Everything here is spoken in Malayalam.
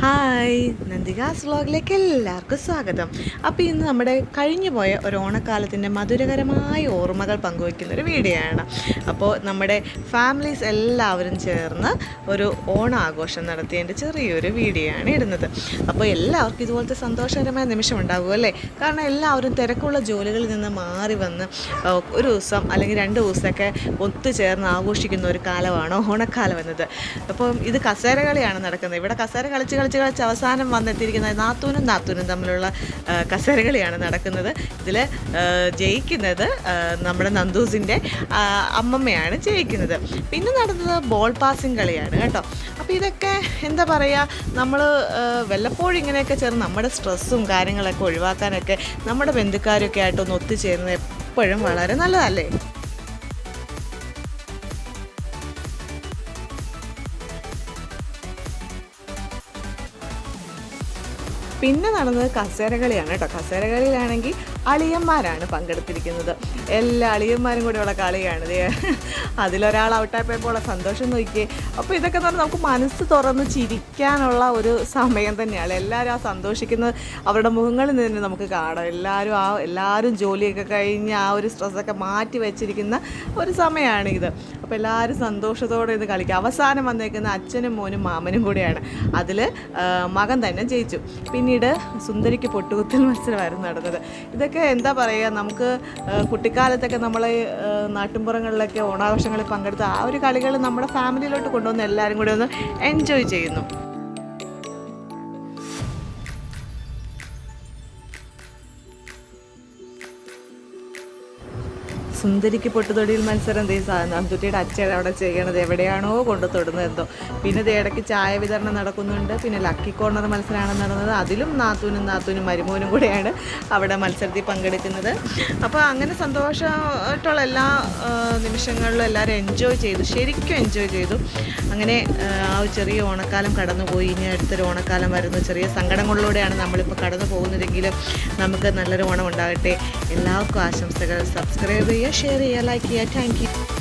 ഹായ് നന്ദികാസ് വ്ളോഗിലേക്ക് എല്ലാവർക്കും സ്വാഗതം. അപ്പോൾ ഇന്ന് നമ്മുടെ കഴിഞ്ഞു പോയ ഒരു ഓണക്കാലത്തിന്റെ മധുരകരമായ ഓർമ്മകൾ പങ്കുവയ്ക്കുന്ന ഒരു വീഡിയോ ആണ് അപ്പോൾ നമ്മുടെ ഫാമിലീസ് എല്ലാവരും ചേർന്ന് ഒരു ഓണാഘോഷം നടത്തിയതിന്റെ ചെറിയൊരു വീഡിയോ ആണ് ഇടുന്നത്. അപ്പോൾ എല്ലാവർക്കും ഇതുപോലത്തെ സന്തോഷകരമായ നിമിഷം ഉണ്ടാകും അല്ലേ? കാരണം എല്ലാവരും തിരക്കുള്ള ജോലികളിൽ നിന്ന് മാറി വന്ന് ഒരു ദിവസം അല്ലെങ്കിൽ രണ്ട് ദിവസമൊക്കെ ഒത്തുചേർന്ന് ആഘോഷിക്കുന്ന ഒരു കാലമാണ് ഓണക്കാലം എന്നത്. അപ്പം ഇത് കസേരകളിയാണ് നടക്കുന്നത്. ഇവിടെ കസേര കളിച്ച് കളിച്ച് കളിച്ച് അവസാനം വന്നെത്തിയിരിക്കുന്നത് നാത്തൂനും നാത്തൂനും തമ്മിലുള്ള കസേരകളിയാണ് കസേര കളിയാണ് നടക്കുന്നത് ഇതിൽ ജയിക്കുന്നത് നമ്മുടെ നന്ദൂസിന്റെ അമ്മമ്മയാണ് ജയിക്കുന്നത്. പിന്നെ നടന്നത് ബോൾ പാസിങ് കളിയാണ് കേട്ടോ. അപ്പോൾ ഇതൊക്കെ എന്താ പറയുക നമ്മൾ വല്ലപ്പോഴും ഇങ്ങനെയൊക്കെ ചേർന്ന് നമ്മുടെ സ്ട്രെസ്സും കാര്യങ്ങളൊക്കെ ഒഴിവാക്കാനൊക്കെ നമ്മുടെ ബന്ധുക്കാരൊക്കെ ആയിട്ടൊന്ന് ഒത്തുചേരുന്നത് എപ്പോഴും വളരെ നല്ലതല്ലേ? പിന്നെ നടന്നത് കസേര കളിയാണ് കേട്ടോ. കസേര കളിയിലാണെങ്കിൽ അളിയന്മാരാണ് പങ്കെടുത്തിരിക്കുന്നത്. എല്ലാ അളിയന്മാരും കൂടെയുള്ള കളിയാണ്. അതിലൊരാൾ ഔട്ടായപ്പോൾ സന്തോഷം നോക്കിയേ. അപ്പോൾ ഇതൊക്കെ എന്ന് പറഞ്ഞാൽ നമുക്ക് മനസ്സ് തുറന്ന് ചിരിക്കാനുള്ള ഒരു സമയം തന്നെയാണ്. എല്ലാവരും ആ സന്തോഷിക്കുന്നത് അവരുടെ മുഖങ്ങളിൽ നിന്ന് നമുക്ക് കാണാം. എല്ലാവരും ആ എല്ലാവരും ജോലിയൊക്കെ കഴിഞ്ഞ് ആ ഒരു സ്ട്രെസ്സൊക്കെ മാറ്റി വെച്ചിരിക്കുന്ന ഒരു സമയമാണ് ഇത് അപ്പോൾ എല്ലാവരും സന്തോഷത്തോടെ ഇത് കളിക്കുക അവസാനം വന്നേക്കുന്ന അച്ഛനും മോനും മാമനും കൂടിയാണ്. അതിൽ മകൻ തന്നെ ജയിച്ചു. പിന്നീട് സുന്ദരിക്ക് പൊട്ടുകുത്തൽ മത്സരമായിരുന്നു നടന്നത്. ഇതൊക്കെ എന്താ പറയുക? നമുക്ക് കുട്ടിക്കാലത്തൊക്കെ നമ്മൾ നാട്ടിൻപുറങ്ങളിലൊക്കെ ഓണാഘോഷങ്ങളിൽ പങ്കെടുത്ത് ആ ഒരു കളികൾ നമ്മുടെ ഫാമിലിയിലോട്ട് കൊണ്ടുവന്ന് എല്ലാവരും കൂടി ഒന്ന് എൻജോയ് ചെയ്യുന്നു. സുന്ദരിക്ക് പൊട്ടുതൊടിയിൽ മത്സരം. ദേ അമ്പുറ്റിയുടെ അച്ഛൻ അവിടെ ചെയ്യണത് എവിടെയാണോ കൊണ്ടു തൊടുന്നത് എന്തോ. പിന്നെ ഇടയ്ക്ക് ചായ വിതരണം നടക്കുന്നുണ്ട്. പിന്നെ ലക്കി കോർണർ മത്സരമാണ് നടന്നത്. അതിലും നാത്തൂനും നാത്തൂനും മരുമോനും കൂടെയാണ് അവിടെ മത്സരത്തിൽ പങ്കെടുക്കുന്നത്. അപ്പോൾ അങ്ങനെ സന്തോഷമായിട്ടുള്ള എല്ലാ നിമിഷങ്ങളിലും എല്ലാവരും എൻജോയ് ചെയ്തു. ശരിക്കും എൻജോയ് ചെയ്തു. അങ്ങനെ ആ ചെറിയ ഓണക്കാലം കടന്നുപോയി. ഇനി അടുത്തൊരു ഓണക്കാലം വരുന്ന. ചെറിയ സങ്കടങ്ങളിലൂടെയാണ് നമ്മളിപ്പോൾ കടന്നു പോകുന്നതെങ്കിലും നമുക്ക് നല്ലൊരു ഓണം ഉണ്ടാകട്ടെ. എല്ലാവർക്കും ആശംസകൾ. സബ്സ്ക്രൈബ് ചെയ്യുക. ഷെയർ ചെയ്യുക ലൈക്ക് ചെയ്യുക താങ്ക് യു